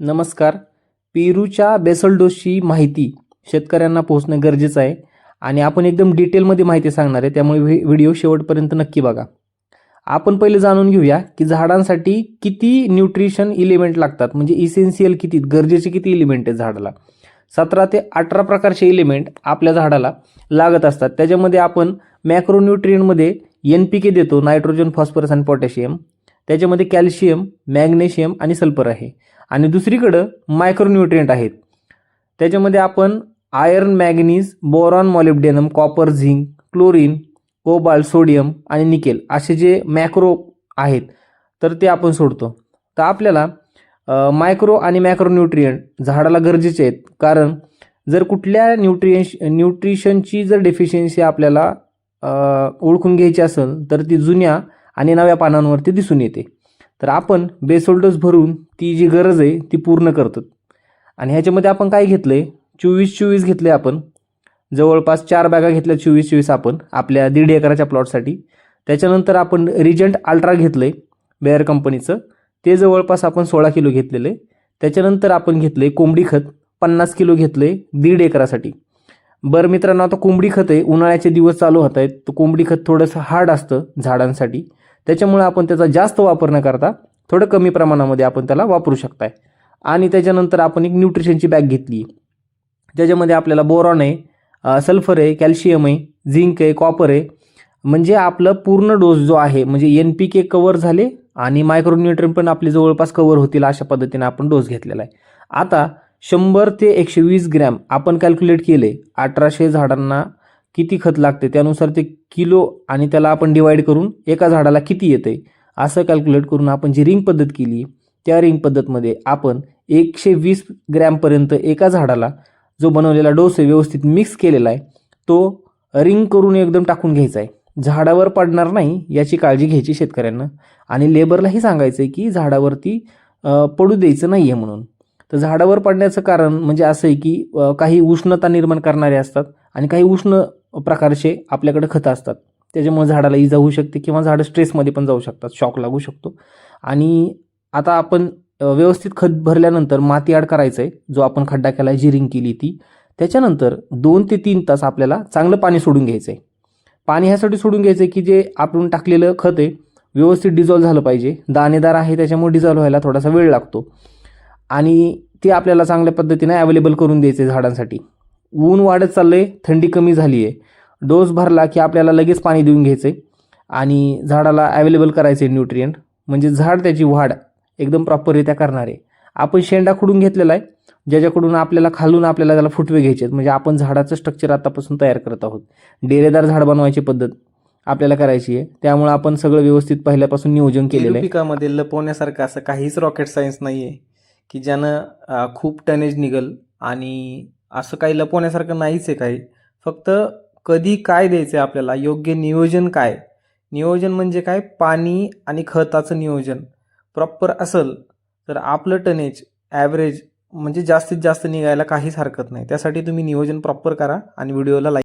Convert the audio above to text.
नमस्कार. पेरूच्या बेसलडोसची माहिती शेतकऱ्यांना पोहोचणं गरजेचं आहे आणि आपण एकदम डिटेलमध्ये माहिती सांगणार आहे. त्यामुळे व्हि व्हिडिओ शेवटपर्यंत नक्की बघा. आपण पहिले जाणून घेऊया की झाडांसाठी किती न्यूट्रिशन इलिमेंट लागतात? म्हणजे इसेन्शियल किती? गरजेचे किती इलिमेंट आहेत झाडाला? सतरा ते अठरा प्रकारचे इलिमेंट आपल्या झाडाला लागत असतात. त्याच्यामध्ये आपण मॅक्रोन्यूट्रियनमध्ये एन पी के देतो. नायट्रोजन फॉस्फरस आणि पोटॅशियम त्याच्यामध्ये कॅल्शियम मॅग्नेशियम आणि सल्फर आहे. आणि दुसरीकडं मायक्रोन्युट्रियंट आहेत. त्याच्यामध्ये आपण iron manganese boron molybdenum copper zinc chlorine cobalt sodium आणि निकेल असे जे मॅक्रो आहेत तर ते आपण सोडतो. तर आपल्याला मायक्रो आणि मॅक्रोन्यूट्रियंट झाडाला गरजेचे आहेत. कारण जर कुठल्या न्यूट्रियश न्यूट्रिशनची जर डेफिशियन्सी आपल्याला ओळखून घ्यायची असेल तर ती जुन्या आणि नव्या पानांवरती दिसून येते. तर आपण बेसोल्डोस भरून ती जी गरज आहे ती पूर्ण करतो आणि ह्याच्यामध्ये आपण काय घेतलं आहे चोवीस चोवीस घेतले आपण. जवळपास चार बॅगा घेतल्या चोवीस चोवीस आपण आपल्या दीड एकराच्या प्लॉटसाठी त्याच्यानंतर आपण रिजंट अल्ट्रा घेतलं आहे बेअर कंपनीचं ते जवळपास आपण सोळा किलो घेतलेलं. आहे त्याच्यानंतर आपण घेतलं आहे कोंबडी खत पन्नास किलो घेतलं आहे दीड एकरासाठी. बरं मित्रांनो आता कोंबडी खत आहे उन्हाळ्याचे दिवस चालू होत आहेत. तर कोंबडी खत थोडंसं हार्ड असतं झाडांसाठी. त्याच्यामुळे आपण त्याचा जास्त वापर न करता थोडं कमी प्रमाणामध्ये आपण त्याला वापरू शकताय. आणि त्याच्यानंतर आपण एक न्यूट्रिशनची बॅग घेतली. ज्याच्यामध्ये आपल्याला बोरॉन आहे सल्फर आहे कॅल्शियम आहे झिंक आहे कॉपर आहे. म्हणजे आपलं पूर्ण डोस जो आहे म्हणजे एन पी के कवर झाले आणि मायक्रोन्यूट्रन पण आपले जवळपास कवर होतील अशा पद्धतीने आपण डोस घेतलेला आहे. आता शंभर ते एकशे वीस ग्रॅम आपण कॅल्क्युलेट केले अठराशे झाडांना किती खत लागते त्यानुसार ते किलो आणि त्याला आपण डिवाईड करून एका झाडाला किती येते असं कॅल्क्युलेट करून आपण जी रिंग पद्धत केली त्या रिंग पद्धतमध्ये आपण एकशे वीस ग्रॅमपर्यंत एका झाडाला जो बनवलेला डोस आहे व्यवस्थित मिक्स केलेला आहे तो रिंग करून एकदम टाकून घ्यायचा आहे. झाडावर पडणार नाही याची काळजी घ्यायची शेतकऱ्यांना. आणि लेबरलाही सांगायचं आहे की झाडावरती पडू द्यायचं नाही आहे म्हणून. तर झाडावर पडण्याचं कारण म्हणजे असं आहे की काही उष्णता निर्माण करणारे असतात आणि काही उष्ण प्रकारचे आपल्याकडे खतं असतात. त्याच्यामुळे झाडाला इजा होऊ शकते किंवा झाडं स्ट्रेसमध्ये पण जाऊ शकतात. शॉक लागू शकतो. आणि आता आपण व्यवस्थित खत भरल्यानंतर माती ॲड करायचं आहे जो आपण खड्डा केला आहे जिरिंग केली ती. त्याच्यानंतर दोन ते तीन तास आपल्याला चांगलं पाणी सोडून घ्यायचं आहे पाणी ह्यासाठी सोडून घ्यायचं आहे की जे आपण टाकलेलं खत आहे व्यवस्थित डिझॉल्व झालं पाहिजे. दाणेदार आहे त्याच्यामुळे डिझॉल्व व्हायला थोडासा वेळ लागतो. आणि ते आपल्याला चांगल्या पद्धतीने अवेलेबल करून द्यायचे आहे झाडांसाठी. ऊन वाढत चाललं आहे थंडी कमी झाली आहे डोस भरला की आपल्याला लगेच पाणी देऊन घ्यायचं आहे आणि झाडाला अवेलेबल करायचं आहे न्यूट्रियंट म्हणजे झाड त्याची वाढ एकदम प्रॉपररित्या करणार. आहे आपण शेंडा खुडून घेतलेला आहे ज्याच्याकडून आपल्याला खालून आपल्याला त्याला फुटवे घ्यायचे आहेत. म्हणजे आपण झाडाचं स्ट्रक्चर आतापासून तयार करत आहोत. डेरेदार झाड बनवायची पद्धत आपल्याला करायची आहे. त्यामुळे आपण सगळं व्यवस्थित पहिल्यापासून नियोजन केलेलं आहे. पिकामध्ये लपवण्यासारखं असं काहीच रॉकेट सायन्स नाही आहे की ज्यानं खूप टनेज निघल आणि असं काही लपवण्यासारखं नाहीच आहे काही. फक्त कधी काय द्यायचं आहे आपल्याला? योग्य नियोजन काय? नियोजन म्हणजे काय? पाणी आणि खताचं नियोजन. प्रॉपर असेल तर आपलं टनेज ॲव्हरेज म्हणजे जास्तीत जास्त निघायला काहीच हरकत नाही. त्यासाठी तुम्ही नियोजन प्रॉपर करा आणि व्हिडिओला लाईक